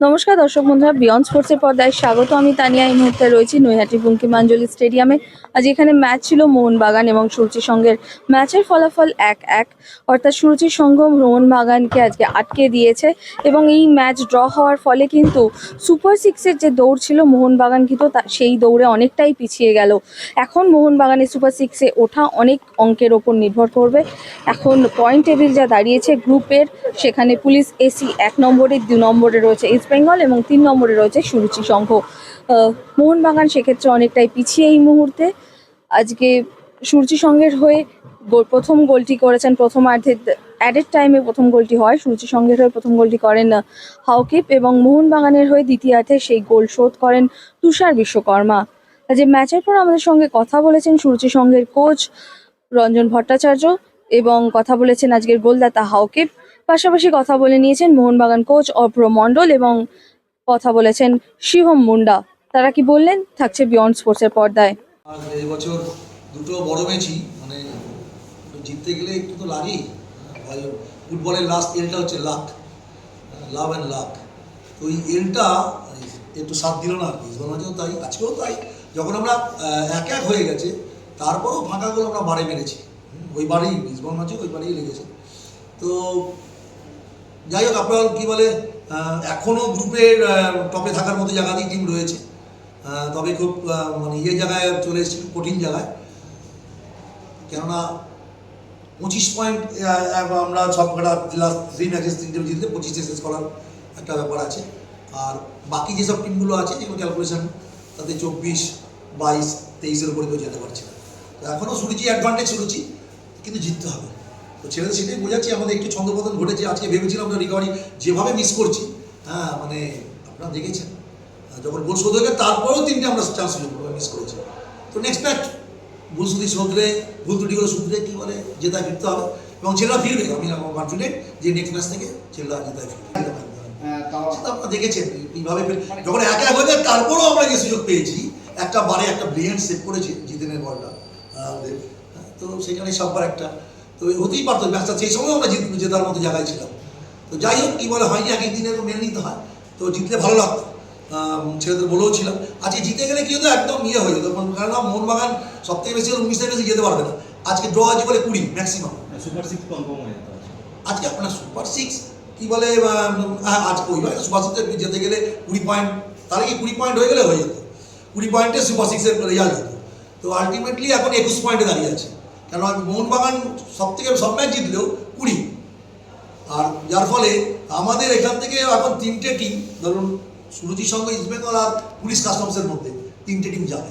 নমস্কার দর্শক বন্ধুরা বিয়ন্ড স্পোর্টসের পর্দায় স্বাগত। আমি তানিয়া, এই মুহূর্তে রয়েছি নৈহাটি বঙ্কিমাঞ্জলি স্টেডিয়ামে। আজ এখানে ম্যাচ ছিল মোহনবাগান এবং সুরুচি সঙ্গের ম্যাচের ফলাফল এক এক। অর্থাৎ সুরুচি সংঘ মোহনবাগানকে আজকে আটকে দিয়েছে এবং এই ম্যাচ ড্র হওয়ার ফলে কিন্তু সুপার সিক্সের যে দৌড় ছিল মোহনবাগান কিন্তু সেই দৌড়ে অনেকটাই পিছিয়ে গেল। এখন মোহনবাগানের সুপার সিক্সে ওঠা অনেক অঙ্কের ওপর নির্ভর করবে। এখন পয়েন্ট টেবিল যা দাঁড়িয়েছে গ্রুপের, সেখানে পুলিশ এসি এক নম্বরে, দু নম্বরে রয়েছে। বেঙ্গল এবং তিন নম্বরে রয়েছে সুরুচি সংঘ। মোহনবাগান সেক্ষেত্রে অনেকটাই পিছিয়ে এই মুহূর্তে। আজকে সুরুচি সংঘের হয়ে প্রথম গোলটি করেছেন প্রথমার্ধে। অ্যাডেড টাইমে প্রথম গোলটি হয়। সুরুচি সংঘের হয়ে প্রথম গোলটি করেন হাউকিপ এবং মোহনবাগানের হয়ে দ্বিতীয়ার্ধে সেই গোল শোধ করেন তুষার বিশ্বকর্মা। যে ম্যাচের পর আমাদের সঙ্গে কথা বলেছেন সুরুচি সংঘের কোচ রঞ্জন ভট্টাচার্য এবং কথা বলেছেন আজকের গোলদাতা হাউকিপ। পাশাপাশি কথা বলে নিয়েছেন মোহনবাগান কোচ অপ্র মণ্ডল এবং কথা বলেছেন শিবম মুন্ডা। তারা কি বললেন? থাকছে বিয়ন্ড স্পোর্টসের পর্দায়। আর দুটো বড় ম্যাচই মানে জিততে গেলে একটু তো লাগেই। ফুটবলের লাস্ট এলটা হচ্ছে লাক লাভ অ্যান্ড লাক তো এলটা একটু সাথ দিল না আর কি। তাই, আজকেও তাই। যখন আমরা এক এক হয়ে গেছে ফাঁকাগুলো আমরা বাড়ি মেরেছি। ওই বাড়ি ইসবান মাঝে ওই লেগেছে। তো যাই হোক, আপনার কী বলে এখনও গ্রুপের টপে থাকার মতো জায়গাতেই টিম রয়েছে। তবে খুব মানে ইয়ে জায়গায় চলে এসেছি কঠিন জায়গায়। কেননা পঁচিশ পয়েন্ট আমরা সব কটা লাস্ট থ্রি ম্যাচেস তিনটে জিতলে পঁচিশে শেষ করার একটা ব্যাপার আছে। আর বাকি যেসব টিমগুলো আছে, যেগুলো ক্যালকুলেশন তাতে চব্বিশ, বাইশ, তেইশের উপরে কেউ যেতে পারছে না। এখনও শুনেছি অ্যাডভান্টেজ শুনেছি, কিন্তু জিততে হবে তো ছেলেদের সেটাই বোঝাচ্ছি আমাদের একটু ছন্দপতন ঘটেছে আজকে ভেবেছিলাম যে রিকভারি যেভাবে মিস করছি। হ্যাঁ মানে আপনারা দেখেছেন। যখন গোল শোধ হয়ে তারপরেও তিনটে আমরা চান্স মিস করেছি। তো নেক্সট ম্যাচ ভুল শুধু শুধরে ভুল ত্রুটিগুলো শুধরে কী বলে জেতায় ফিরতে হবে। এবং ছেলেরা ফিরবে আমি কনফিডেন্ট যে নেক্সট ম্যাচ থেকে ছেলেরা জেতায় ফিরবে। হ্যাঁ, সেটা আপনারা দেখেছেন ফের- যখন একা এক হয়ে যায় তারপরেও আমরা যে সুযোগ পেয়েছি একটা বারে একটা ব্রিলিয়েন্ট সেভ করেছে জিতেনের বলটা আহ, ওদের। হ্যাঁ, তো সেখানে সববার একটা তো হতেই পারতো ম্যাচটা সেই সময় আমরা জিত জেতার মতো জায়গায় ছিলাম। তো যাই হোক কী বলে হয়নি এক এক দিনে তো মেনে নিতে হয়। তো জিতলে ভালো লাগতো। ছেলেদের বলেও ছিলাম। আজকে জিতে গেলে কি হতো? একদম ইয়ে হয়ে যেত। কারণ মোহনবাগান সব থেকে বেশি হলে বেশি যেতে পারবে না। আজকে ড্র আছে বলে কুড়ি ম্যাক্সিমাম সুপার সিক্স কনফার্ম হয়ে যেতে আজকে। আপনার সুপার সিক্স কি বলে হ্যাঁ, আজ ওইভাবে সুপার সিক্সে যেতে গেলে কুড়ি পয়েন্ট তাহলে কি কুড়ি পয়েন্ট হয়ে গেলে হয়ে যেত। কুড়ি পয়েন্টে সুপার সিক্সের রেজাল্ট হতো। তো আলটিমেটলি এখন একুশ পয়েন্টে দাঁড়িয়ে আছে। কেন মোহনবাগান সব থেকে সব ম্যাচ জিতলেও কুড়ি। আর যার ফলে আমাদের এখান থেকে এখন তিনটে টিম ধরুন সুরুচির সঙ্গে ইস্টবেঙ্গল আর পুলিশ কাস্টমসের মধ্যে তিনটে টিম যাবে।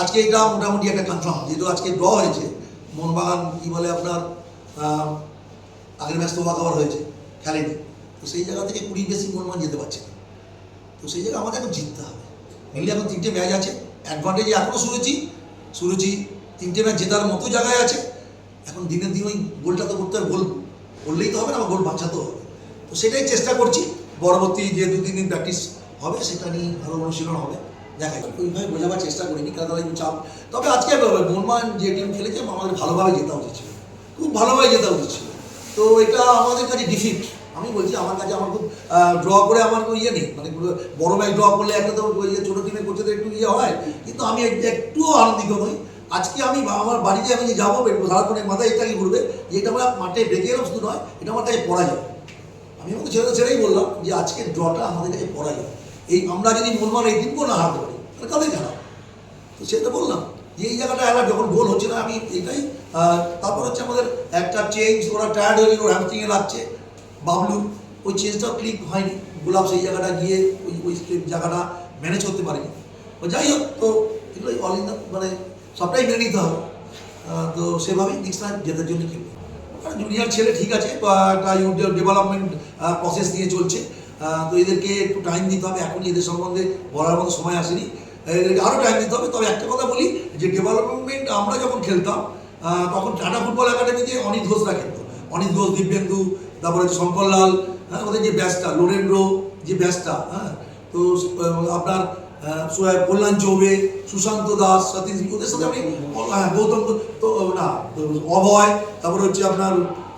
আজকে এটা মোটামুটি একটা কনফার্ম যেহেতু আজকে ড্র হয়েছে, মোহনবাগান কী বলে আপনার আগের ম্যাচ তো ওয়াকওভার হয়েছে, খেলেনি। তো সেই জায়গা থেকে কুড়ি বেশি মোহনবাগান যেতে পারছে না। তো সেই জায়গায় আমাদের এখন জিততে হবে। মেনলি এখন তিনটে ম্যাচ আছে অ্যাডভান্টেজ এখনও সুরুচি সুরুচি তিনটে ম্যাচ জেতার মতো জায়গায় আছে। এখন দিনের দিন ওই গোলটা তো করতে গোল করলেই তো হবে না গোল বাঁচাতেও হবে। তো সেটাই চেষ্টা করছি। পরবর্তী যে দু তিন দিন প্র্যাকটিস হবে, সেটা নিয়ে ভালো অনুশীলন হবে। দেখা যাবে ওইভাবে বোঝাবার চেষ্টা করিনি, কারণ তারা একটু চাপ। তবে আজকে মোহনবাগান যে টিম খেলেছে, আমাদের ভালোভাবে জেতা উচিত ছিল। খুব ভালোভাবে জেতা উচিত ছিল। তো এটা আমাদের কাছে ডিফিট আমি বলছি, আমার কাছে আমার খুব ড্র করে আমার কোনো ইয়ে নেই। মানে বড় ম্যাচ ড্র করলে একটা তো ছোটো টিমে করতে তো একটু ইয়ে হয়। কিন্তু আমি এক- একটুও আনন্দিত নই। আজকে আমি আমার বাড়িতে আমি যে যাব সারাক্ষণের মাথায় এটাই ঘুরবে, যে এটা আমরা মাঠে ডেকে এলাম শুধু নয়, এটা আমার কাছে পড়া যাবে আমি আমাদের ছেলেদের ছেড়েই বললাম যে আজকের ড্রটা আমাদের কাছে পড়া যাবে এই আমরা যদি মনমান এই দিনকেও না হারতে পারি, তাহলে কাদের খারাপ তো সেটা বললাম, যে এই জায়গাটা এবার যখন গোল হচ্ছে না, আমি এটাই তারপর হচ্ছে আমাদের একটা চেঞ্জ ওরা টায়ার্ড হয়ে গেল হ্যামস্ট্রিংয়ে লাগছে। বাবলু, ওই চেঞ্জটাও ক্লিক হয়নি। গোলাপ সেই জায়গাটা গিয়ে ওই ওই জায়গাটা ম্যানেজ করতে পারেনি। যাই হোক, তো এগুলো অল ইন মানে সবটাই মেনে নিতে হবে। তো সেভাবেই টাইম জেতার জন্য খেলবে জুনিয়র ছেলে ঠিক আছে একটা ডেভেলপমেন্ট প্রসেস নিয়ে চলছে। তো এদেরকে একটু টাইম দিতে হবে। এখন এদের সম্বন্ধে বলার মতো সময় আসেনি। এদেরকে আরও টাইম দিতে হবে। তবে একটা কথা বলি, যে ডেভেলপমেন্ট আমরা যখন খেলতাম তখন টাটা ফুটবল একাডেমিতে অনিত ঘোষরা খেলতো। অনিত ঘোষ, দিব্যেন্দু, তারপরে শঙ্করলাল হ্যাঁ ওদের যে ব্যাচটা লোরেন্দ্র যে ব্যাচটা হ্যাঁ তো আপনার আহ, সু- কল্যাণ চৌবে সুশান্ত দাস সতীশ ওদের সাথে আমি হ্যাঁ, গৌতম তো না অভয় তারপরে হচ্ছে আপনার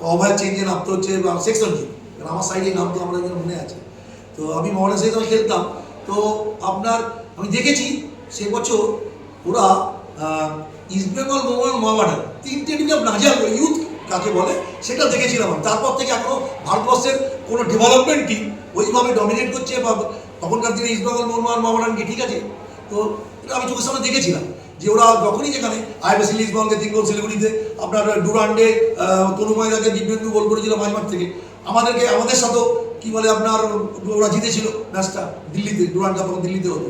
অভয় চেঞ্জে নামতে হচ্ছে সেকশন জি আমার সাইডে নাম তো আমরা মনে আছে। তো তো আমি মোহনের সাথে খেলতাম তো আপনার আমি দেখেছি সে বছর ওরা ইস্ট বেঙ্গল মোহন মহাবাডান তিনটে টিমে নাজিয়া ইউথ কাকে বলে সেটা দেখেছিলাম তারপর থেকে এখনও ভারতবর্ষের কোনো ডেভেলপমেন্ট টিম ওইভাবে ডমিনেট করছে বা তখনকার দিনে ইস্ট বেঙ্গল মোহন মহাবাডানকে ঠিক আছে? তো আমি চোখের সামনে দেখেছিলাম যে ওরা যখনই যেখানে আইবিসি বলকে তিন গোল শিলিগুড়িতে, আপনার ডুরান্ডে তনুময়দাকে দিব্যেন্দু গোল করেছিল মাঝমাঠ থেকে, আমাদেরকে, আমাদের সাথেও কি বলে আপনার, ওরা জিতেছিল ম্যাচটা দিল্লিতে ডুরান্ড তখন দিল্লিতে হতো।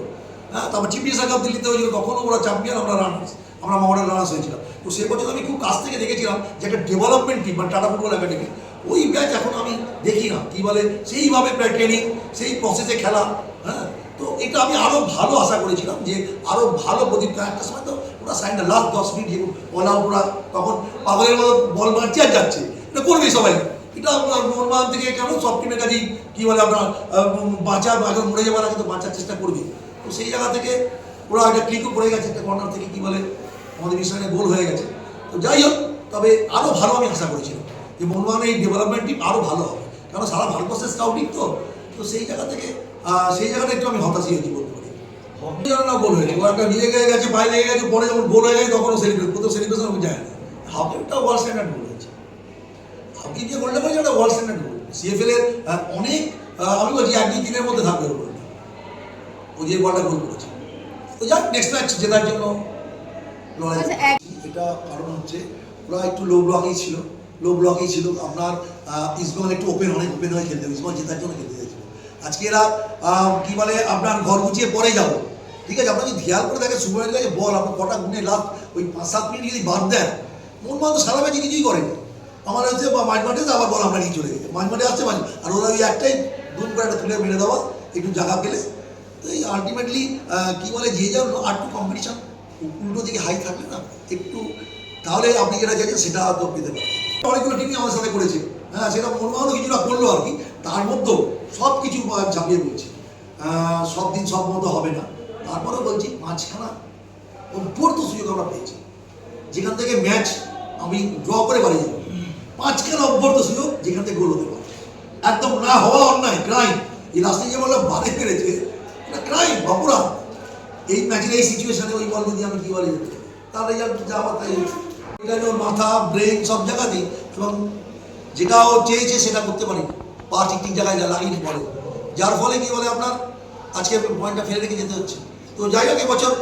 হ্যাঁ তারপর চিপিএসআর কাপ দিল্লিতে হয়েছিল, তখনও ওরা চ্যাম্পিয়ন আমরা রানার্স আমরা মহারান রানার্স হয়েছিলাম। তো সে পর্যন্ত আমি খুব কাছ থেকে দেখেছিলাম যে একটা ডেভেলপমেন্ট টিম মানে টাটা ফুটবল একাডেমি ওই ম্যাচ এখন আমি দেখি না। কি বলে? সেইভাবে প্রায় ট্রেনিং সেই প্রসেসে খেলা হ্যাঁ? তো এটা আমি আরও ভালো আশা করেছিলাম যে আরও ভালো প্রদীপ একটা সময় তো ওরা সাইনটা লাস্ট দশ মিনিট যে বল ওরা তখন পাগলের মতো বল মারছে আর যাচ্ছে। এটা করবে সবাই। এটা আপনার মোহনবাগান থেকে কেন সব টিমের কাছেই, কী বলে আপনার বাঁচার এখন মরে যাওয়ার আগে তো বাঁচার চেষ্টা করবে। তো সেই জায়গা থেকে ওরা একটা ক্লিকও পড়ে গেছে একটা কর্নার থেকে, কী বলে, আমাদের মিশনে গোল হয়ে গেছে। তো যাই হোক, তবে আরও ভালো আমি আশা করেছিলাম। যে মোহনবাগানের এই ডেভেলপমেন্ট টিম আরও ভালো হবে। কারণ সারা ভারতবর্ষের স্কাউটিং তো তো সেই জায়গা থেকে সেই জায়গাটা একটু আমি হতাশই হয়েছি বলতে পারি না গোল হয়েছে ও একটা নিজে গিয়ে গেছে বাইরে লেগে গেছে পরে যখন গোল হয়ে যায় তখনও সেলিব্রেট কোথাও সেলিব্রেশন আমি যায় না। হকিটা ওয়ার্ল্ড স্ট্যান্ডার্ড গোল হয়েছে। হকি যে গোলটা করেছে ওটা ওয়ার্ল্ড স্ট্যান্ডার্ড গোল সিএফএল এর অনেক আমি বলছি এক দুই তিনের মধ্যে থাকবে ওর ও যে বলটা গোল করেছে। তো যাক নেক্সট ম্যাচ জেতার জন্য লড়াই। আচ্ছা, এটা কারণ হচ্ছে ওরা একটু লো ব্লকেই ছিল। লো ব্লকেই ছিল, আপনার ইসমাইল একটু ওপেন অনেক ওপেন হয়ে খেলতে ইসমাইল জেতার জন্য খেলতে চাইছিল। আজকে এরা কী বলে, আপনার ঘর গুছিয়ে পরে যাব। ঠিক আছে, আপনার যদি খেয়াল করে দেখেন সুপারের কাছে বল, আপনার কটা গুনে লাভ ওই পাঁচ, সাত মিনিট যদি বাদ দেন, মন মান তো সারা ম্যাচে কিছুই করেনি। আমার হচ্ছে মাঝ মাঠে আবার বল আমরা নিয়ে চলে গেছে। মাঝ মাঠে আসছে মাঝ আর ওরা ওই একটাই দুম করে একটা তুলে মেরে দেওয়া, একটু জায়গা পেলে, তো এই আলটিমেটলি কি বলে, যে যার আর টু কম্পিটিশন উল্টো দিকে হাই থাকলে না, একটু, তাহলে আপনি যেটা চাইছেন সেটা তো পেতে পারেন অনেকগুলো টিমই আমাদের সাথে করেছে। হ্যাঁ সেটা মনমানও কিছুটা করল আর কি। তার মধ্যেও সব কিছু ঝাঁপিয়ে আহ, সব দিন সব মতো হবে না। তারপরেও বলছি মাঝখানা অভ্যর্থ সুযোগ আমরা পেয়েছি। যেখান থেকে ম্যাচ আমি ড্র করে বাড়ি যাব। পাঁচখানা অভ্যর্থ সুযোগ যেখান থেকে গোল হতে পারে। একদম না হওয়া অন্যায় ক্রাইম এই লাস্টে যে বললাম বাদে পেরেছে এটা ক্রাইম অপরাধ। এই ম্যাচের এই সিচুয়েশনে ওই বল যদি আমি কি বলে যেতে রেজাল্ট যা আবার তাই। এখানে মাথা ব্রেন সব জায়গাতেই এবং যেটা ও চেয়েছে সেটা করতে পারি পা ঠিক ঠিক জায়গায় লাগিয়ে পড়ে যার ফলে কি বলে আপনার? আজকে পয়েন্টটা ফেলে রেখে যেতে হচ্ছে। তো যাই হোক, এবছর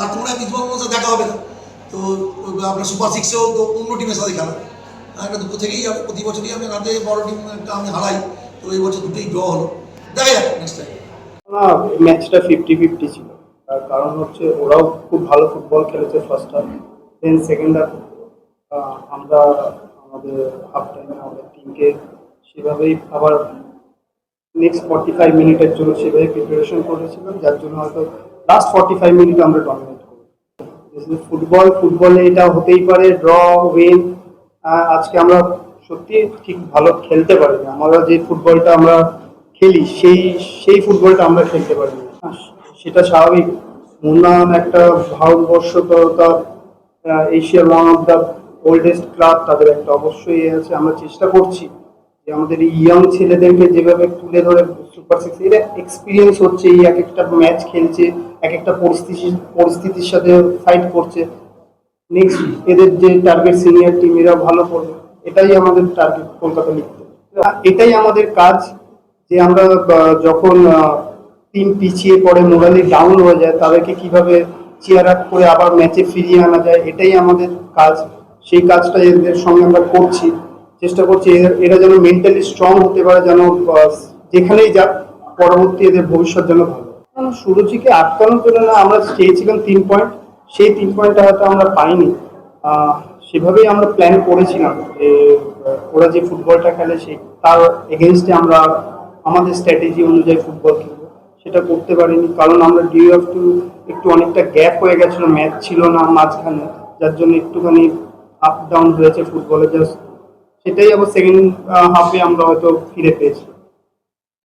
আর তোমরা মিজবাবুর সাথে দেখা হবে না। তো, আপনার সুপার সিক্সেও তো অন্য টিমের সাথে খেলা। একটা দুটো থেকেই যাবে। প্রতি বছরই আমি রাতে বড় টিম আমি হারাই। তো এই বছর দুটোই ড্র হলো। দেখা যাক নেক্সট টাইম না ম্যাচটা ফিফটি ফিফটি ছিল। তার কারণ হচ্ছে ওরাও খুব ভালো ফুটবল খেলেছে first half then second half আমরা আমাদের হাফ টাইমে আমাদের টিমকে সেভাবেই আবার নেক্সট ফর্টি ফাইভ মিনিটের জন্য সেভাবে প্রিপারেশন করেছিলাম, যার জন্য হয়তো লাস্ট ফর্টি ফাইভ মিনিট আমরা ডমিনেট করি ফুটবল ফুটবলে এটা হতেই পারে ড্র উইন আজকে আমরা সত্যি ঠিক ভালো খেলতে পারি না। আমরা যে ফুটবলটা আমরা খেলি, সেই সেই ফুটবলটা আমরা খেলতে পারি না। সেটা স্বাভাবিক। মোহনবাগান একটা ভারতবর্ষ তথা এশিয়ার one of the oldest club তাদের একটা অবশ্যই এ আছে। আমরা চেষ্টা করছি যে আমাদের এই ইয়াং ছেলেদেরকে যেভাবে তুলে ধরে সুপার সিক্স এরা এক্সপিরিয়েন্স হচ্ছে, এই এক একটা ম্যাচ খেলছে, এক একটা পরিস্থিতি, পরিস্থিতির সাথে ফাইট করছে। নেক্সট এদের যে টার্গেট সিনিয়র টিম এরা ভালো করবে। এটাই আমাদের টার্গেট কলকাতা লিখতে এটাই আমাদের কাজ যে আমরা যখন টিম পিছিয়ে পড়ে মোরালি ডাউন হয়ে যায়, তাদেরকে কীভাবে চেয়ার আপ করে আবার ম্যাচে ফিরিয়ে আনা যায়, এটাই আমাদের কাজ। সেই কাজটা এদের সঙ্গে আমরা করছি, চেষ্টা করছি এরা- যেন মেন্টালি স্ট্রং হতে পারে, যেন যেখানেই যাক, পরবর্তী এদের ভবিষ্যৎ যেন ভালো সুরুচিকে আটকানোর জন্য না আমরা চেয়েছিলাম তিন পয়েন্ট সেই তিন পয়েন্টটা হয়তো আমরা পাইনি। সেভাবেই আমরা প্ল্যান করেছিলাম যে ওরা যে ফুটবলটা খেলে সেই তার এগেনস্টে আমরা আমাদের স্ট্র্যাটেজি অনুযায়ী ফুটবল খেলব। সেটা করতে পারিনি, কারণ আমরা ডিউ অফ টু একটু অনেকটা গ্যাপ হয়ে গেছিল ম্যাচ ছিল না মাঝখানে, যার জন্য একটুখানি আপ ডাউন হয়েছে ফুটবলে জাস্ট সেটাই আবার সেকেন্ড হাফে আমরা হয়তো ফিরে পেয়েছি।